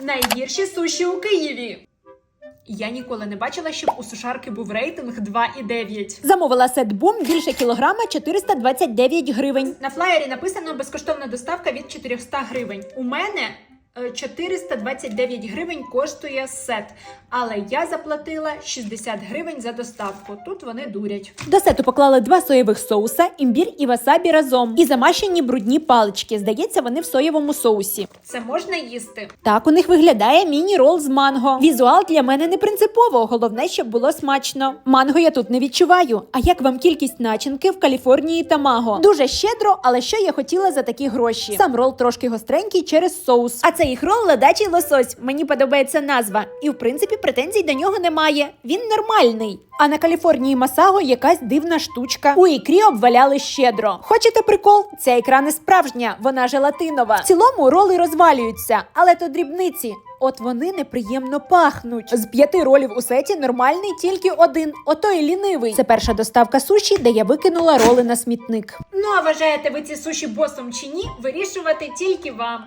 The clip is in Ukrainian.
Найгірші суші у Києві. Я ніколи не бачила, щоб у сушарки був рейтинг 2,9. Замовила сет бум більше кілограма 429 гривень. На флаєрі написано безкоштовна доставка від 400 гривень. У мене 429 гривень коштує сет, але я заплатила 60 гривень за доставку. Тут вони дурять. До сету поклали два соєвих соуса, імбір і васабі разом. І замащені брудні палички. Здається, вони в соєвому соусі. Це можна їсти. Так у них виглядає міні-рол з манго. Візуал для мене не принципово, головне, щоб було смачно. Манго я тут не відчуваю. А як вам кількість начинки в Каліфорнії та маго? Дуже щедро, але що я хотіла за такі гроші? Сам рол трошки гостренький через соус. А це їх рол ледачий лосось. Мені подобається назва. І в принципі претензій до нього немає. Він нормальний. А на Каліфорнії Масаго якась дивна штучка. У ікрі обваляли щедро. Хочете прикол? Ця ікра не справжня, вона желатинова. В цілому роли розвалюються, але то дрібниці. От вони неприємно пахнуть. З п'яти ролів у сеті нормальний тільки один. Ото і лінивий. Це перша доставка суші, де я викинула роли на смітник. Ну а вважаєте ви ці суші босом чи ні? Вирішувати тільки вам.